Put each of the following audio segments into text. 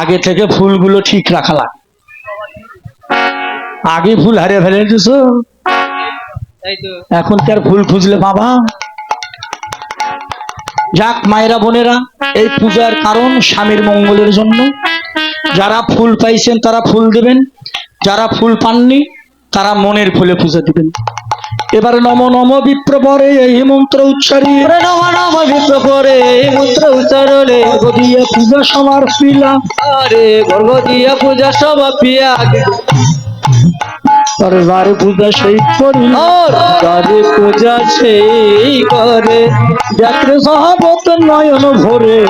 আগে থেকে ফুলগুলো ঠিক রাখা লাগ। আগে ফুল হারিয়ে ফেলে দিছো এখন আর ফুল খুঁজলে বাবা? যাক মায়েরা বোনেরা, এই পূজার কারণ স্বামীর মঙ্গলের জন্য। যারা ফুল পাইছেন তারা ফুল দেবেন, যারা ফুল পাননি তারা মনের ফুলে পূজা দিবেন। এবারে নম নম বিপ্র পরে এই মন্ত্র উচ্চারি। নম নম বিপ্র করে এই মন্ত্র উচ্চারণে গদিয়া পূজা সমার পিলা। আরে গর্গ দিয়া পূজা সব পিয়া। তারে যারে পূজা সেই করি যারে পূজা সেই করে। দেখরে সহাবত নয়ন ভরে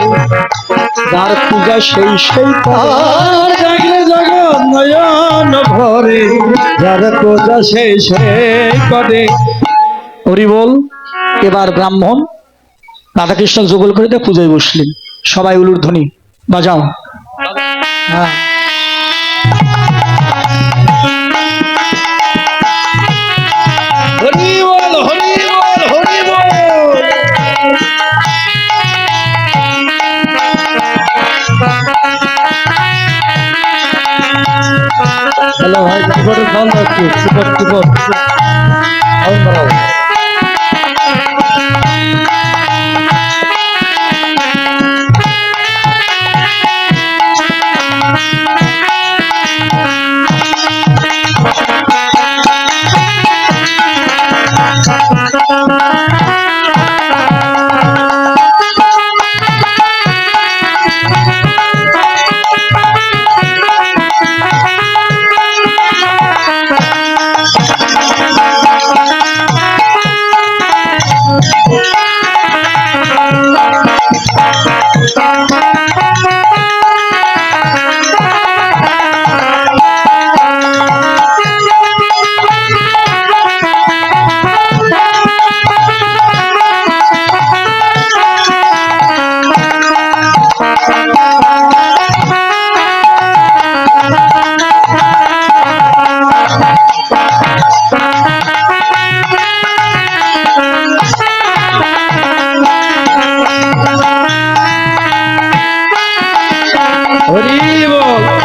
যার পূজা সেই সেই করে। জগৎ নয়ন ভরে, যার পূজা সেই সেই করে হরি বল, এবার ব্রাহ্মণ রাধাকৃষ্ণ যুগল করে দিয়ে পূজায় বসলেন। সবাই উলুর ধ্বনি বাজাও। হ্যাঁ। হ্যালো ভাই সুপার সাউন্ড আসছে সুপার কিবোর্ড সাউন্ড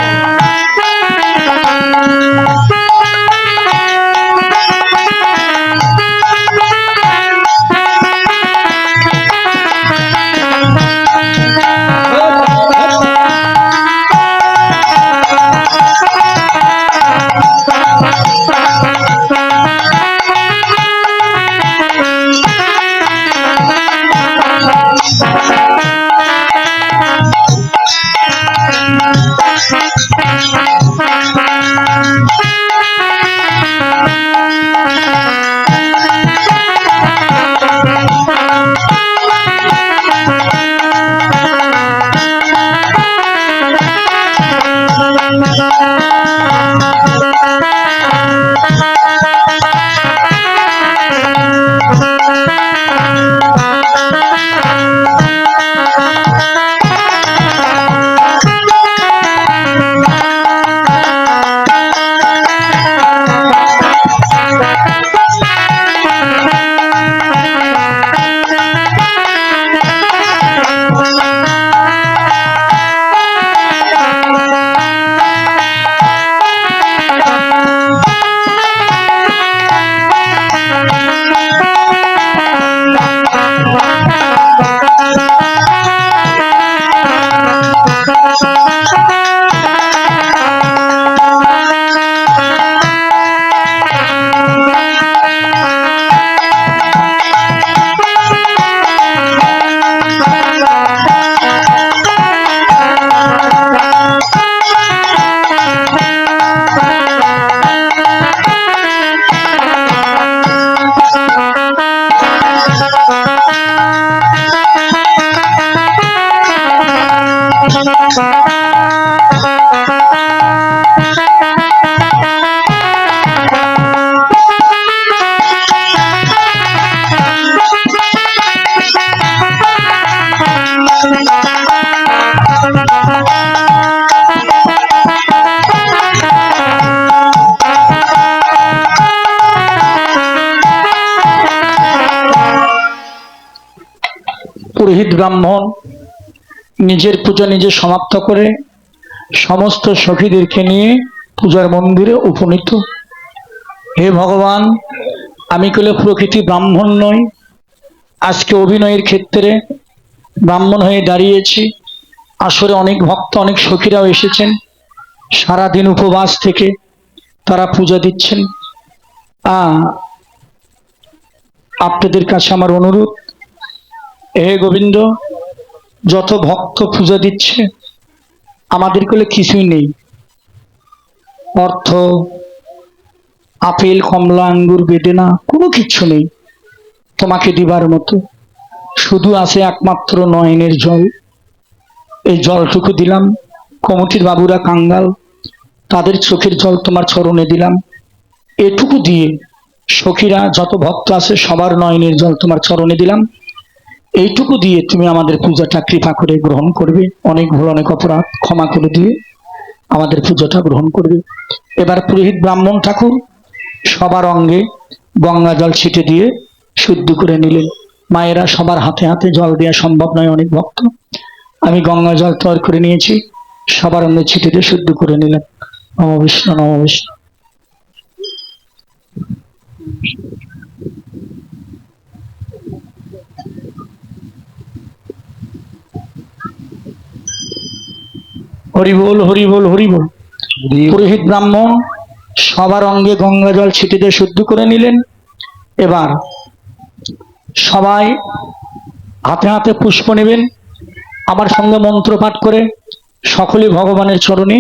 পুরোহিত ব্রাহ্মণ নিজের পূজা নিজে সমাপ্ত করে সমস্ত সখীদেরকে নিয়ে পূজার মন্দিরে উপনীত। হে ভগবান, আমি কলে প্রকৃতি ব্রাহ্মণ নই, আজকে অভিনয়ের ক্ষেত্রে ব্রাহ্মণ হয়ে দাঁড়িয়েছি। আসরে অনেক ভক্ত, অনেক সখীরাও এসেছেন। সারাদিন উপবাস থেকে তারা পূজা দিচ্ছেন। আপনাদের কাছে আমার অনুরোধ হে গোবিন্দ, যত ভক্ত পূজা দিচ্ছে, আমাদের কোলে কিছুই নেই। অর্থ, আপেল, কমলা, আঙ্গুর, বেদেনা, কোনো কিচ্ছু নেই তোমাকে দিবার মতো। শুধু আছে একমাত্র নয়নের জল। এই জলটুকু দিলাম কমিটির বাবুরা কাঙ্গাল, তাদের চোখের জল তোমার চরণে দিলাম। এটুকু দিয়ে সখীরা, যত ভক্ত আছে, সবার নয়নের জল তোমার চরণে দিলাম। এইটুকু দিয়ে তুমি আমাদের পূজাটা কৃপা করে গ্রহণ করবে। অনেক ভুল, অনেক অপরাধ ক্ষমা করে দিয়ে আমাদের পূজাটা গ্রহণ করবে। এবার পুরোহিত ব্রাহ্মণ ঠাকুর সবার অঙ্গে গঙ্গা জল ছিটে দিয়ে শুদ্ধ করে নিলেন। মায়েরা সবার হাতে হাতে জল দেওয়া সম্ভব নয় অনেক ভক্ত। আমি গঙ্গা জল তৈরি করে নিয়েছি, সবার অঙ্গে ছিটে দিয়ে শুদ্ধ করে নিলেন। নম বিষ্ণু নম বিষ্ণু। হরি বল হরি বল হরি বল পুরোহিত ব্রাহ্মণ সবার অঙ্গে গঙ্গা জল ছিটে দিয়ে শুদ্ধ করে নিলেন। এবার সবাই হাতে হাতে পুষ্প নেবেন আমার সঙ্গে মন্ত্র পাঠ করে সকলে ভগবানের চরণে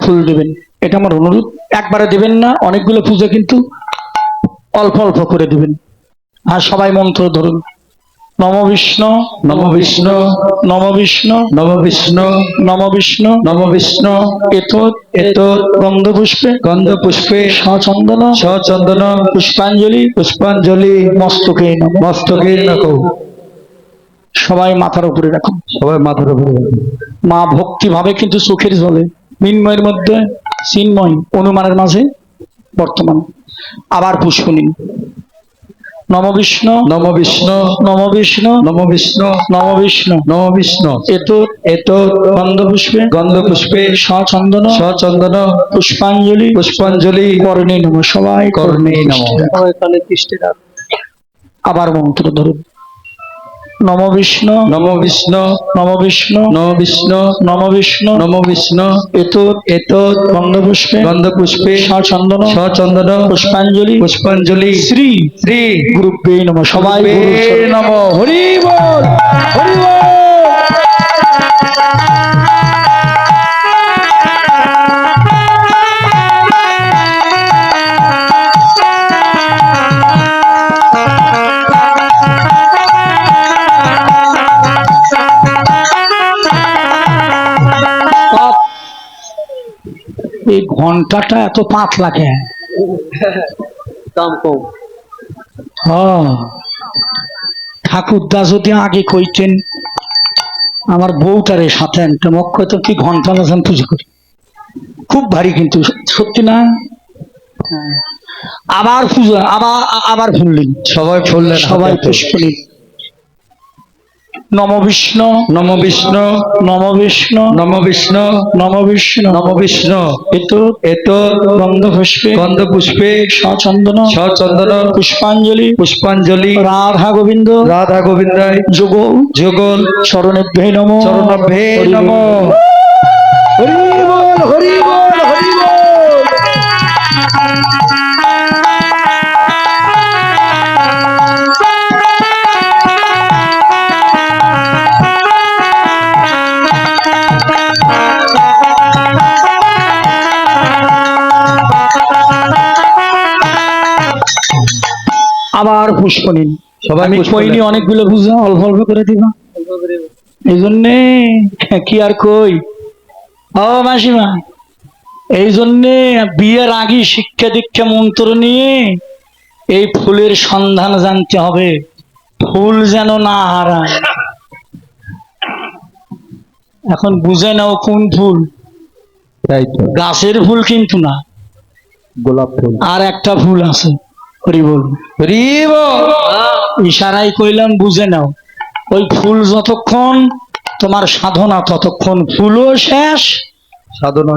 ফুল দেবেন। এটা আমার অনুরোধ। একবারে দেবেন না অনেকগুলো পূজা কিন্তু অল্প অল্প করে দেবেন। আর সবাই মন্ত্র ধরুন। নম বিষ্ণু নম বিষ্ণু নম বিষ্ণু নম বিষ্ণু নম বিষ্ণু নম বিষ্ণু এত এত গন্ধ পুষ্পে গন্ধ পুষ্পে সচন্দন সচন্দন পুষ্পাঞ্জলি পুষ্পাঞ্জলি মস্তকে মস্তকে রাখো সবাই মাথার উপরে রাখুন সবাই মাথার উপরে রাখো। মা ভক্তি ভাবে কিন্তু চোখের জলে মিন্ময়ের মধ্যে চিন্ময় অনুমানের মাঝে বর্তমান। আবার পুষ্প নিন। নম বিষ্ণু নম বিষ্ণু নম বিষ্ণু নম বিষ্ণু নম বিষ্ণু। নম বিষ্ণু। এত এত গন্ধ পুষ্পে গন্ধ পুষ্পে সচন্দন সচন্দন পুষ্পাঞ্জলি পুষ্পাঞ্জলি করণে নম সবাই করণেই নম। এখানে আবার মন্ত্র ধরুন। নম বিষ্ণু নম বিষ্ণু নম বিষ্ণু নম বিষ্ণু নম বিষ্ণু নম বিষ্ণু এত এত গন্ধ পুষ্পে গন্ধ পুষ্পে সচন্দন সচন্দন পুষ্পাঞ্জলি পুষ্পাঞ্জলি শ্রী শ্রী গুরুবে নম। সবাই। নম। হরি বল হরি বল। এই ঘন্টাটা এত পাতলা কেন দাম কম। ঠাকুরদা যদি আগে কইতেন আমার বউটারে সাথে আনতাম অক্ষয় তো কি ঘণ্টা বাজান পুজো করি খুব ভারী কিন্তু সত্যি না হ্যাঁ। আবার পুজো আবার আবার ফুললেন সবাই ফুললেন সবাই। পুষ্প নিন নম বিষ্ণু নম বিষ্ণু নম বিষ্ণু নম বিষ্ণু নম বিষ্ণু। নম বিষ্ণু। এত এত গন্ধ পুষ্পে গন্ধ পুষ্পে সচন্দন সচন্দন। পুষ্পাঞ্জলি। পুষ্পাঞ্জলি। রাধা গোবিন্দ। রাধা গোবিন্দায় যোগ যুগল। চরণেভ্যে নম। চরণাভ্যে নম। হরি বল হরি বল হরি বল। আবার পুষ্প নিন। সবাই পুষ্প অনেকগুলো বুঝা অল্প অল্প করে দিবা। এই জন্যে কি আর কই? ও মাসিমা এই জন্যে বিয়ের আগে শিক্ষা দীক্ষা মন্ত্র নিয়ে এই ফুলের সন্ধান জানতে হবে। ফুল যেন না হারায়। এখন বুঝে নাও কোন ফুল। গাছের ফুল কিন্তু না। গোলাপ ফুল। আর একটা ফুল আছে। ইশারাই কইলাম বুঝে নাও। ওই ফুল যতক্ষণ তোমার সাধনা ততক্ষণ ফুলও শেষ সাধনা